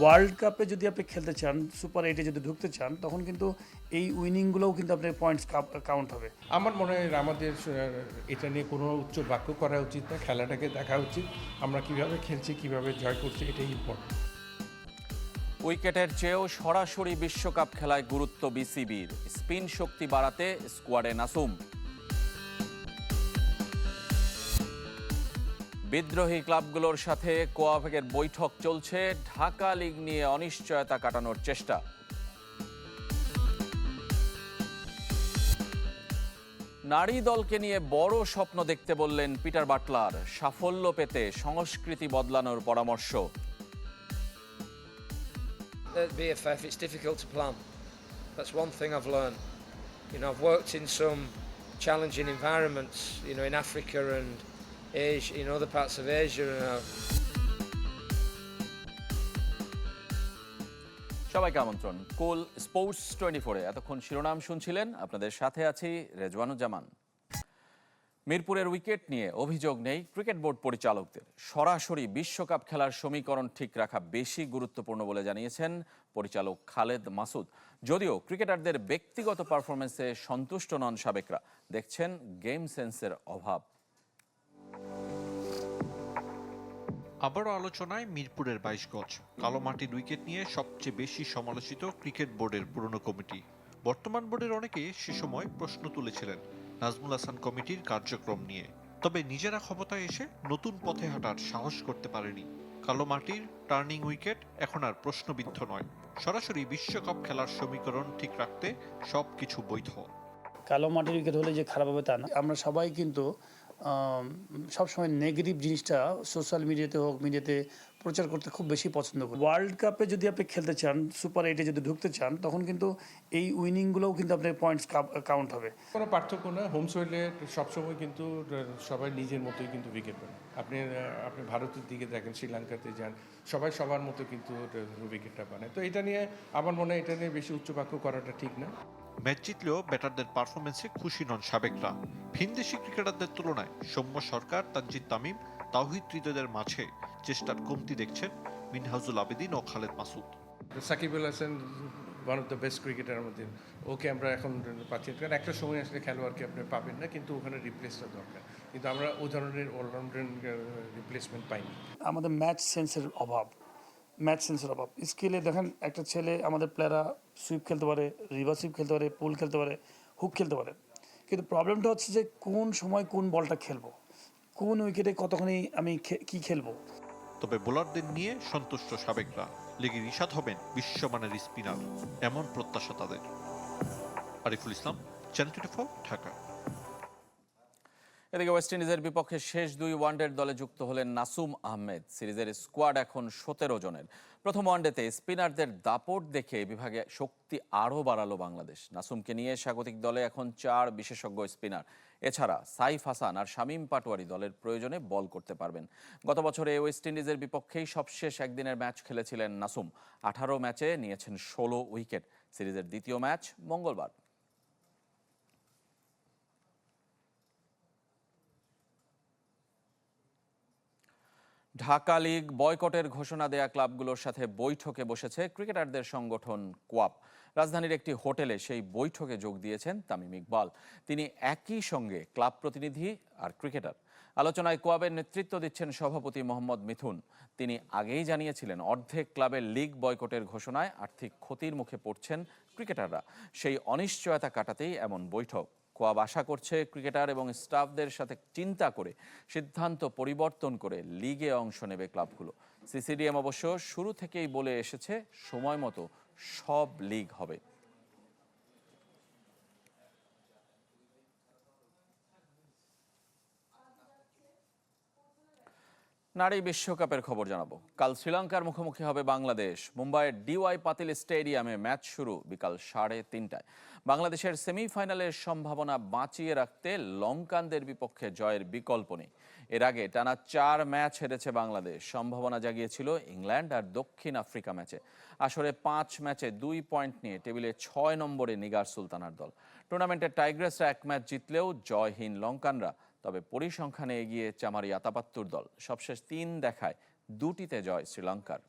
World কাপে যদি আপনি খেলতে চান সুপার এইটে যদি ঢুকতে চান তখন কিন্তু এই উইনিংগুলোও কিন্তু আপনার পয়েন্টস কাউন্ট হবে। আমার মনে হয় আমাদের এটা নিয়ে কোনো উচ্চ বাক্য করা উচিত না খেলাটাকে দেখা উচিত আমরা কীভাবে খেলছি কীভাবে জয় করছি এটাই ইম্পর্টেন্ট উইকেটের চেয়েও সরাসরি বিশ্বকাপ খেলায় গুরুত্ব বিসিবির। স্পিন শক্তি বাড়াতে স্কোয়াডে নাসুম। বিদ্রোহী ক্লাবগুলোর সাথে কোয়াবেকের বৈঠক চলছে। ঢাকা লিগ নিয়ে অনিশ্চয়তা কাটানোর চেষ্টা। নারী দলকে নিয়ে বড় স্বপ্ন দেখতে বললেন পিটার বাটলার। সাফল্য পেতে সংস্কৃতি বদলানোর পরামর্শ। Challenging environments, you know, in Africa and Asia, in other parts of Asia, and I've সবাইকে আমন্ত্রণ। কোল স্পোর্টস টোয়েন্টি ফোরে এতক্ষণ শিরোনাম শুনছিলেন। আপনাদের সাথে আছি রেজওয়ানুজ্জামান। মিরপুরের উইকেট নিয়ে অভিযোগ নেই ক্রিকেট বোর্ড পরিচালকদের। সরাসরি বিশ্বকাপ খেলার সমীকরণ ঠিক রাখা বেশি গুরুত্বপূর্ণ বলে জানিয়েছেন পরিচালক খালেদ মাসুদ। যদিও ক্রিকেটারদের ব্যক্তিগত পারফরমেন্সে সন্তুষ্ট নন সাবেকরা। দেখছেন গেম সেন্সের অভাব। আবারও আলোচনায় মিরপুরের বাইশ গজ। কালো মাটির উইকেট নিয়ে সবচেয়ে বেশি সমালোচিত ক্রিকেট বোর্ডের পুরনো কমিটি। বর্তমান বোর্ডের অনেকে সে সময় প্রশ্ন তুলেছিলেন নাজমুল হাসান কমিটির কার্যক্রম নিয়ে। তবে নিজেরা ক্ষমতায় এসে নতুন পথে হাঁটার সাহস করতে পারেনি। কালো মাটির টার্নিং উইকেট এখন আর প্রশ্নবিদ্ধ নয়। সরাসরি বিশ্বকাপ খেলার সমীকরণ ঠিক রাখতে সবকিছু বৈধ। কালো মাটির উইকেট হলে যে খারাপ হবে তা না। আমরা সবাই কিন্তু সবসময় নেগেটিভ জিনিসটা সোশ্যাল মিডিয়াতে হোক মিডিয়াতে প্রচার করতে খুব বেশি পছন্দ করি। ওয়ার্ল্ড কাপে যদি আপনি খেলতে চান সুপার এইটে যদি ঢুকতে চান তখন কিন্তু এই উইনিংগুলোও কিন্তু আপনার পয়েন্টস কাউন্ট হবে। কোনো পার্থক্য না হোম সোয়েলে সবসময় কিন্তু সবাই নিজের মতোই কিন্তু উইকেট পান আপনি আপনি ভারতের দিকে দেখেন শ্রীলঙ্কাতে যান সবাই সবার মতো কিন্তু উইকেটটা পানে তো এটা নিয়ে আমার মনে হয় এটা নিয়ে বেশি উচ্চবাক্য করাটা ঠিক না। ম্যাচ জিতলেও ব্যাটারদের পারফরমেন্সে খুশি নন সাবেকরা। ভিনদেশি ক্রিকেটারদের তুলনায় সৌম্য সরকার তানজিদ তামিম তাওহিদ হৃদয়দের মাঝে চেষ্টার কমতি দেখছেন মিনহাজুল আবেদিন ও Khaled Masud. Shakib Al Hasan one of the best cricketer মধ্যে ওকে আমরা এখন পাচ্ছি। কারণ একটা সময় আসলে খেলোয়াড়কে আপনি পাবেন না কিন্তু ওখানে রিপ্লেসটা দরকার। কিন্তু আমরা ও ধরনের অলরাউন্ডার রিপ্লেসমেন্ট পাইনি। আমাদের ম্যাচ সেন্সের অভাব। ম্যাচ সেন্সের অভাব। স্কিলে দেখেন একটা ছেলে আমাদের প্লেয়াররা সুইপ খেলতে পারে রিভার সুইপ খেলতে পারে পুল খেলতে পারে হুক খেলতে পারে। কিন্তু প্রবলেমটা হচ্ছে যে কোন সময় কোন বলটা খেলব? কোন উইকেটে কতখানি আমি কি খেলব? তবে বোলারদের নিয়ে সন্তুষ্ট সাবেকরা। লিগে রিশাদ হবেন বিশ্বমানের স্পিনার, এমন প্রত্যাশা তাদের। Ariful Islam, channel twenty Dhaka. এদিকে ওয়েস্ট ইন্ডিজের বিপক্ষে শেষ দুই ওয়ানডের দলে যুক্ত হলেন নাসুম আহমেদ। সিরিজের স্কোয়াড এখন সতেরো জনের। প্রথম ওয়ানডেতে স্পিনারদের দাপট দেখে বিভাগে শক্তি আরও বাড়ালো বাংলাদেশ। নাসুমকে নিয়ে স্বাগতিক দলে এখন চার বিশেষজ্ঞ স্পিনার। এছাড়া সাইফ হাসান আর শামীম পাটোয়ারি দলের প্রয়োজনে বল করতে পারবেন। গত বছরে ওয়েস্ট ইন্ডিজের বিপক্ষেই সবশেষ একদিনের ম্যাচ খেলেছিলেন নাসুম। আঠারো ম্যাচে নিয়েছেন ষোলো উইকেট। সিরিজের দ্বিতীয় ম্যাচ মঙ্গলবার। ঢাকা লিগ বয়কটের ঘোষণা দেয়া ক্লাবগুলোর সাথে বৈঠকে বসেছে ক্রিকেটারদের সংগঠন কোয়াপ। রাজধানীর একটি হোটেলে সেই বৈঠকে যোগ দিয়েছেন তামিম ইকবাল। তিনি একই সঙ্গে ক্লাব প্রতিনিধি আর ক্রিকেটার। আলোচনায় কোয়াবের নেতৃত্ব দিচ্ছেন সভাপতি মোহাম্মদ মিথুন। তিনি আগেই জানিয়েছিলেন, অর্ধেক ক্লাবের লিগ বয়কটের ঘোষণায় আর্থিক ক্ষতির মুখে পড়ছেন ক্রিকেটাররা। সেই অনিশ্চয়তা কাটাতেই এমন বৈঠক। কোয়াব আশা করছে ক্রিকেটার এবং স্টাফদের সাথে চিন্তা করে সিদ্ধান্ত পরিবর্তন করে লিগে অংশ নেবে ক্লাবগুলো। সিসিডিএম অবশ্য শুরু থেকেই বলে এসেছে, সময় মতো সব লিগ হবে। নারী বিশ্বকাপের খবর জানাব। কাল শ্রীলঙ্কার মুখোমুখি হবে বাংলাদেশ। মুম্বাইয়ের ডিওয়াই পাতিল স্টেডিয়ামে ম্যাচ শুরু বিকাল সাড়ে তিনটায়। বাংলাদেশের সেমিফাইনালের সম্ভাবনা বাঁচিয়ে রাখতে লঙ্কানদের বিপক্ষে জয়ের বিকল্প নেই। এর আগে টানা চার ম্যাচ হেরেছে বাংলাদেশ। সম্ভাবনা জাগিয়েছিল ইংল্যান্ড আর দক্ষিণ আফ্রিকা ম্যাচে। আসরে পাঁচ ম্যাচে দুই পয়েন্ট নিয়ে টেবিলে ছয় নম্বরে নিগার সুলতানার দল। টুর্নামেন্টের টাইগ্রেসরা এক ম্যাচ জিতলেও জয়হীন লঙ্কানরা। তবে পরিসংখ্যানে এগিয়ে চামারি আতাপাত্তুর দল। সবশেষ তিন দেখায় দুটিতে জয় শ্রীলঙ্কার।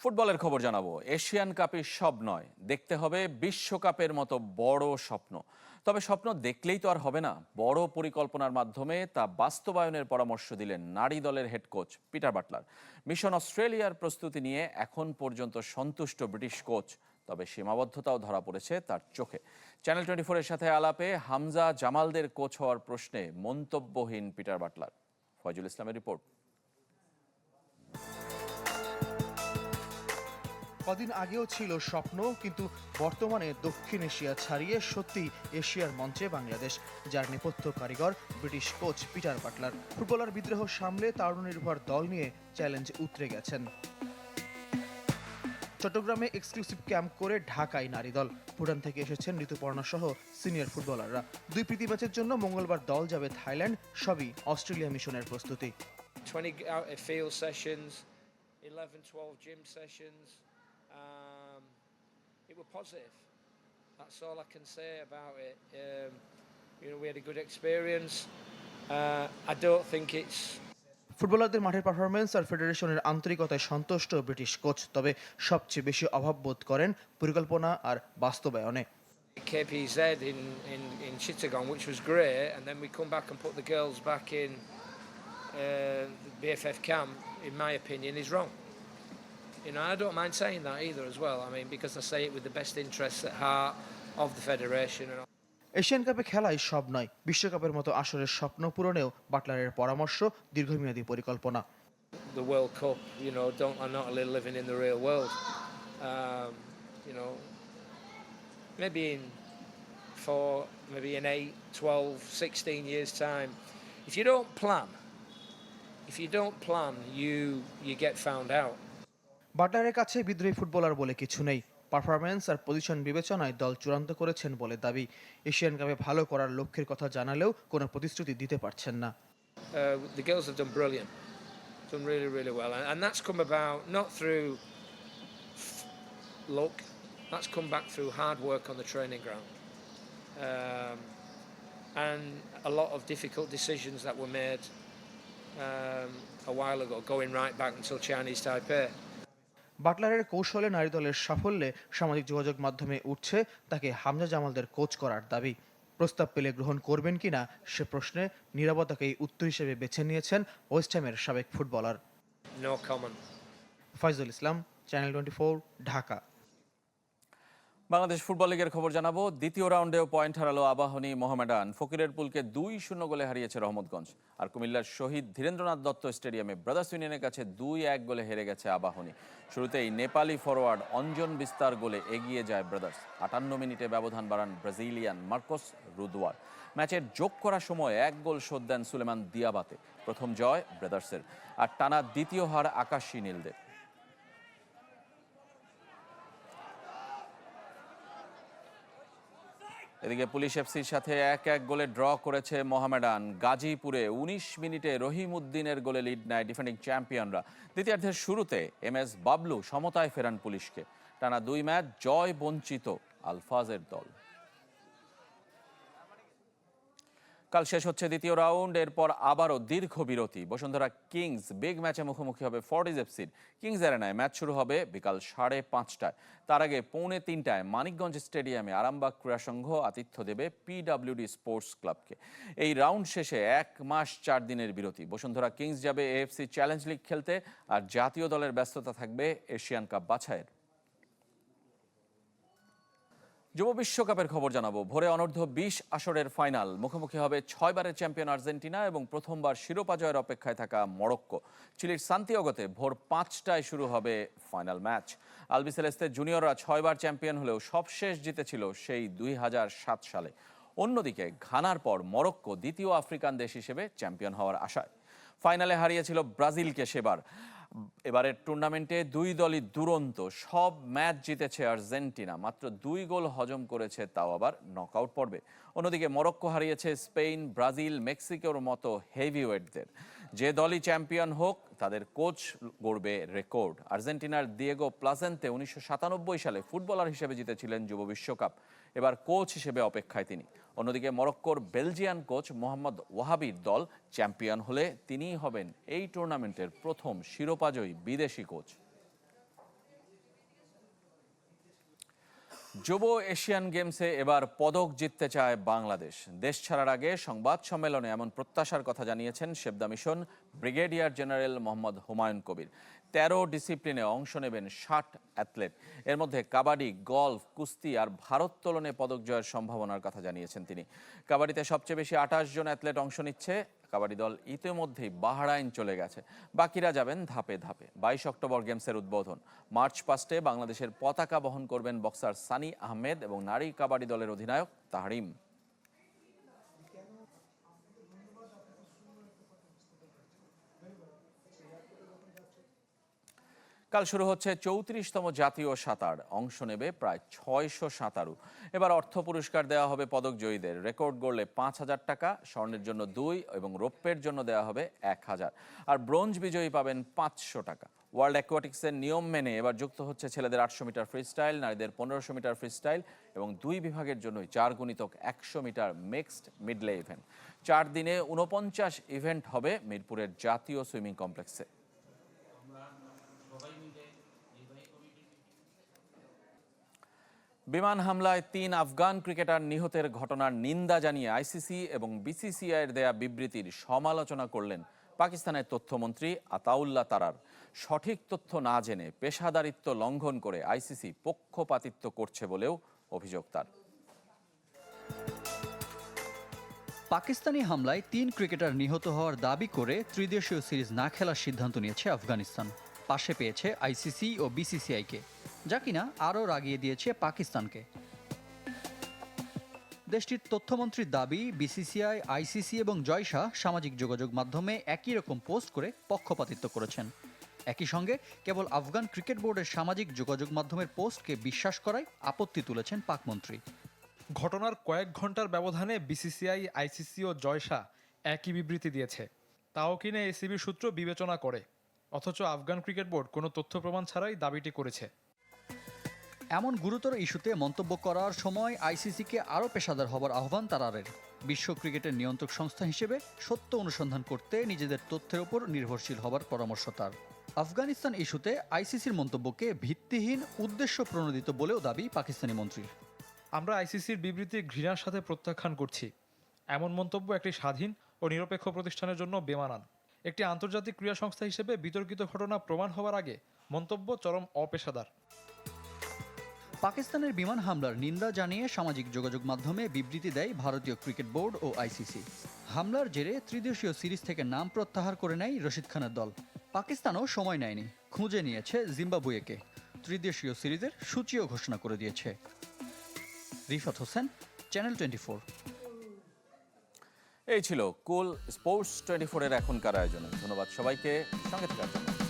ফুটবলের খবর জানাব। এশিয়ান কাপে সব নয়, দেখতে হবে বিশ্বকাপের মতো বড় স্বপ্ন। তবে স্বপ্ন দেখলেই তো আর হবে না। বড় পরিকল্পনার মাধ্যমে তা বাস্তবায়নের পরামর্শ দিলেন নারী দলের head coach Peter Butler. Mission অস্ট্রেলিয়ার প্রস্তুতি নিয়ে এখন পর্যন্ত সন্তুষ্ট ব্রিটিশ কোচ, তবে সীমাবদ্ধতাও ধরা পড়েছে তার চোখে। চ্যানেল টোয়েন্টি ফোরের সাথে আলাপে হামজা জামালদের কোচ হওয়ার প্রশ্নে মন্তব্যহীন পিটার বাটলার। ফয়জুল ইসলামের রিপোর্ট। কদিন আগেও ছিল স্বপ্ন কিন্তু বর্তমানে দক্ষিণ এশিয়া ছাড়িয়ে সত্যি এশিয়ার মঞ্চে বাংলাদেশ যার নেপথ্য কারিগর British coach Peter Butler. Footballer বিদ্রোহ সামলে তারুনির্ভর দল নিয়ে চ্যালেঞ্জ উতরে গেছেন। চট্টগ্রামে এক্সক্লুসিভ ক্যাম্প করে ঢাকায় নারী দল। ভুটান থেকে এসেছেন ঋতুপর্ণা সহ সিনিয়র ফুটবলাররা। দুই প্রীতি ম্যাচের জন্য মঙ্গলবার দল যাবে থাইল্যান্ড সবই অস্ট্রেলিয়া মিশনের প্রস্তুতি। 20 out of field sessions, 11, 12 gym sessions. Um, it was positive. That's all I can say about it. Um, you know, we had a good experience. Uh, I don't think it's ফুটবলারদের মাঠের performance আর ফেডারেশনের আন্তরিকতায় সন্তুষ্ট British coach তবে সবচেয়ে বেশি অভাব বোধ করেন পরিকল্পনা আর বাস্তবায়নে KPZ in, in, in Chittagong, which was great, and then we come back and put the girls back in uh, the BFF camp, in my opinion, is wrong. You know, I don't mind saying that either as well. I mean, because I say it with the best interests at heart of the federation. And Asian কাপে খেলাই সব নয় বিশ্বকাপের মতো আসরের স্বপ্ন পূরণেও বাটলারের পরামর্শ দীর্ঘমেয়াদী পরিকল্পনা the World Cup, you know, don't are not living in the real world. Um, you know, maybe in four, maybe in eight, 12, 16 years' time, if you don't plan, if you don't plan, you you get found out. বাটলারের কাছে বিদ্রোহী footballer বলে কিছু নেই performance আর position বিবেচনায় দল চূড়ান্ত করেছেন বলে দাবি এশিয়ান কাপে ভালো করার লক্ষ্যের কথা জানালেও কোনো প্রতিশ্রুতি দিতে পারছেন না Uh, the girls have done brilliant, done really, really well, and that's come about not through luck. That's come back through hard work on the training ground, um, and a lot of difficult decisions that were made um, a while ago, going right back until Chinese Taipei. বাটলারের কৌশলে নারী দলের সাফল্যে সামাজিক যোগাযোগ মাধ্যমে উঠছে তাকে Hamza জামালদের coach করার দাবি। প্রস্তাব পেলে গ্রহণ করবেন কিনা সে প্রশ্নে নিরাপত্তাকেই উত্তর হিসেবে বেছে নিয়েছেন ওয়েস্ট হ্যামের সাবেক footballer. Foyzul Islam channel twenty Dhaka. Bangladesh football লিগের খবর জানাব। দ্বিতীয় রাউন্ডেও পয়েন্ট হারালো আবাহনী মোহামেডান। ফকিরের পুলকে দুই শূন্য গোলে হারিয়েছে রহমতগঞ্জ। আর কুমিল্লার শহীদ ধীরেন্দ্রনাথ দত্ত স্টেডিয়ামে ব্রাদার্স ইউনিয়নের কাছে দুই এক গোলে হেরে গেছে আবাহনী। শুরুতেই নেপালি ফরোয়ার্ড অঞ্জন বিস্তার গোলে এগিয়ে যায় ব্রাদার্স। আটান্ন মিনিটে ব্যবধান বাড়ান ব্রাজিলিয়ান মার্কোস রুদওয়ার। ম্যাচের যোগ করার সময় এক গোল শোধ দেন সুলেমান দিয়াবাতে। প্রথম জয় ব্রাদার্সের। আর টানা দ্বিতীয় হার আকাশী নীলদের। এদিকে পুলিশ এফসির সাথে এক এক গোলে ড্র করেছে মোহামেডান। গাজীপুরে উনিশ মিনিটে রহিম উদ্দিনের গোলে লিড নেয় ডিফেন্ডিং চ্যাম্পিয়নরা। দ্বিতীয়ার্ধের শুরুতে এম এস বাবলু সমতায় ফেরান পুলিশকে। টানা দুই ম্যাচ জয় বঞ্চিত আলফাজের দল। কাল শেষ হচ্ছে দ্বিতীয় রাউন্ড, এরপর আবারও দীর্ঘ বিরতি। বসুন্ধরা কিংস বিগ ম্যাচে মুখোমুখি হবে ফর্টিজ এফসির কিংস অ্যারেনায়। ম্যাচ শুরু হবে বিকাল সাড়ে পাঁচটায়। তার আগে পৌনে তিনটায় মানিকগঞ্জ স্টেডিয়ামে আরামবাগ ক্রীড়া সংঘ আতিথ্য দেবে পিডাব্লিউডি স্পোর্টস ক্লাবকে। এই রাউন্ড শেষে এক মাস চার দিনের বিরতি। বসুন্ধরা কিংস যাবে এএফসি চ্যালেঞ্জ লিগ খেলতে আর জাতীয় দলের ব্যস্ততা থাকবে এশিয়ান কাপ বাছাইয়ের। যুব বিশ্বকাপের খবর জানাব। ভোরে অনূর্ধ্ব বিশ আসরের ফাইনাল। মুখোমুখি হবে ছয়বারের চ্যাম্পিয়ন আর্জেন্টিনা এবং প্রথমবার শিরোপা জয়ের অপেক্ষায় থাকা মরক্কো। চিলির সান্তিয়াগোতে ভোর পাঁচটায় শুরু হবে ফাইনাল ম্যাচ। আলবিসেলেস্তে জুনিয়ররা ছয়বার চ্যাম্পিয়ন হলেও সবশেষ জিতেছিল সেই দুই হাজার সাত সালে। অন্যদিকে ঘানার পর মরক্কো দ্বিতীয় আফ্রিকান দেশ হিসেবে চ্যাম্পিয়ন হওয়ার আশায়। ফাইনালে হারিয়েছিল ব্রাজিলকে সেবার। এবারের টুর্নামেন্টে দুই দলই দুরন্ত, সব ম্যাচ জিতেছে আর্জেন্টিনা, মাত্র দুই গোল হজম করেছে তাও আবার নকআউট পর্বে। অন্যদিকে মরক্কো হারিয়েছে স্পেন, ব্রাজিল, মেক্সিকোর মতো হেভিওয়েটদের। যে দলই চ্যাম্পিয়ন হোক, তাদের কোচ গড়বে রেকর্ড। আর্জেন্টিনার দিয়েগো প্লাসেন্তে উনিশশো সালে ফুটবলার হিসেবে জিতেছিলেন যুব বিশ্বকাপ। এবার কোচ হিসেবে অপেক্ষায় তিনি। অন্যদিকে মরক্কোর বেলজিয়ান কোচ মোহাম্মদ ওয়াহাবির দল চ্যাম্পিয়ন হলে তিনিই হবেন এই টুর্নামেন্টের প্রথম শিরোপাজয়ী বিদেশি কোচ। যুব এশিয়ান গেমসে এবার পদক জিততে চায় বাংলাদেশ। দেশ ছাড়ার আগে সংবাদ সম্মেলনে এমন প্রত্যাশার কথা জানিয়েছেন শেবদা mission brigadier general Mohammad Humayun Kabir. তেরো ডিসিপ্লিনে অংশ নেবেন ষাট অ্যাথলেট। এর মধ্যে কাবাডি, গলফ, কুস্তি আর ভারোত্তোলনে পদক জয়ের সম্ভাবনার কথা জানিয়েছেন তিনি। কাবাডিতে সবচেয়ে বেশি আঠাশ জন অ্যাথলেট অংশ নিচ্ছে। কাবাডি দল ইতিমধ্যেই বাহরাইন চলে গেছে। বাকিরা যাবেন ধাপে ধাপে। বাইশ অক্টোবর গেমসের উদ্বোধন। মার্চ পাস্টে বাংলাদেশের পতাকা বহন করবেন বক্সার সানি আহমেদ এবং নারী কাবাডি দলের অধিনায়ক তাহরিম। কাল শুরু হচ্ছে চৌত্রিশতম জাতীয় সাঁতার। অংশ নেবে প্রায় ছয়শো সাঁতারু। এবার অর্থ পুরস্কার দেওয়া হবে পদক জয়ীদের। রেকর্ড গড়লে পাঁচ হাজার টাকা, স্বর্ণের জন্য দুই এবং রৌপ্যের জন্য দেওয়া হবে এক হাজার। আর ব্রোঞ্জ বিজয়ী পাবেন পাঁচশো টাকা। ওয়ার্ল্ড অ্যাকোয়াটিক্সের নিয়ম মেনে এবার যুক্ত হচ্ছে ছেলেদের আটশো মিটার ফ্রিস্টাইল, নারীদের পনেরোশো মিটার ফ্রিস্টাইল এবং দুই বিভাগের জন্যই চার গুণিতক একশো মিটার মিক্সড মিডলে ইভেন্ট। চার দিনে উনপঞ্চাশ ইভেন্ট হবে মিরপুরের জাতীয় সুইমিং কমপ্লেক্সে। বিমান হামলায় তিন আফগান ক্রিকেটার নিহতের ঘটনার নিন্দা জানিয়ে আইসিসি এবং বিসিসিআইয়ের দেয়া বিবৃতির সমালোচনা করলেন পাকিস্তানের তথ্যমন্ত্রী আতাউল্লাহ তারার। সঠিক তথ্য না জেনে পেশাদারিত্ব লঙ্ঘন করে আইসিসি পক্ষপাতিত্ব করছে বলেও অভিযোগ তার। পাকিস্তানি হামলায় তিন ক্রিকেটার নিহত হওয়ার দাবি করে ত্রিদেশীয় সিরিজ না খেলার সিদ্ধান্ত নিয়েছে আফগানিস্তান। পাশে পেয়েছে আইসিসি ও বিসিসিআইকে। যা কিনা আরও রাগিয়ে দিয়েছে পাকিস্তানকে। দেশটির তথ্যমন্ত্রীর দাবি, বিসিসিআই, আইসিসি এবং জয়শাহ সামাজিক যোগাযোগ মাধ্যমে একই রকম পোস্ট করে পক্ষপাতিত্ব করেছেন। একই সঙ্গে কেবল আফগান ক্রিকেট বোর্ডের সামাজিক যোগাযোগ মাধ্যমের পোস্টকে বিশ্বাস করায় আপত্তি তুলেছেন পাকমন্ত্রী। ঘটনার কয়েক ঘণ্টার ব্যবধানে বিসিসিআই, আইসিসি ও জয়শা একই বিবৃতি দিয়েছে। তাও কিনা এসিবি সূত্র বিবেচনা করে। অথচ আফগান ক্রিকেট বোর্ড কোনো তথ্য প্রমাণ ছাড়াই দাবিটি করেছে। এমন গুরুতর ইস্যুতে মন্তব্য করার সময় আইসিসিকে আরও পেশাদার হবার আহ্বান তারারের। বিশ্ব ক্রিকেটের নিয়ন্ত্রক সংস্থা হিসেবে সত্য অনুসন্ধান করতে নিজেদের তথ্যের ওপর নির্ভরশীল হবার পরামর্শ তার। আফগানিস্তান ইস্যুতে আইসিসির মন্তব্যকে ভিত্তিহীন উদ্দেশ্য প্রণোদিত বলেও দাবি পাকিস্তানি মন্ত্রীর। আমরা আইসিসির বিবৃতি ঘৃণার সাথে প্রত্যাখ্যান করছি। এমন মন্তব্য একটি স্বাধীন ও নিরপেক্ষ প্রতিষ্ঠানের জন্য বেমানান। একটি আন্তর্জাতিক ক্রীড়া সংস্থা হিসেবে বিতর্কিত ঘটনা প্রমাণ হওয়ার আগে মন্তব্য চরম অপেশাদার। পাকিস্তানের বিমান হামলার নিন্দা জানিয়ে সামাজিক যোগাযোগ মাধ্যমে বিবৃতি দেয় ভারতীয় ক্রিকেট বোর্ড ও আইসিসি। হামলার জেরে ত্রিদেশীয় সিরিজ থেকে নাম প্রত্যাহার করে নেয় রশিদ খানের দল। পাকিস্তানও সময় নেয়নি, খুঁজে নিয়েছে জিম্বাবুয়েকে। ত্রিদেশীয় সিরিজের সূচিও ঘোষণা করে দিয়েছে। Rifat Hossain channel twenty four এই ছিল কুল স্পোর্টস টোয়েন্টি ফোরের এখনকার আয়োজনে। ধন্যবাদ সবাইকে, সঙ্গে থাকার জন্য।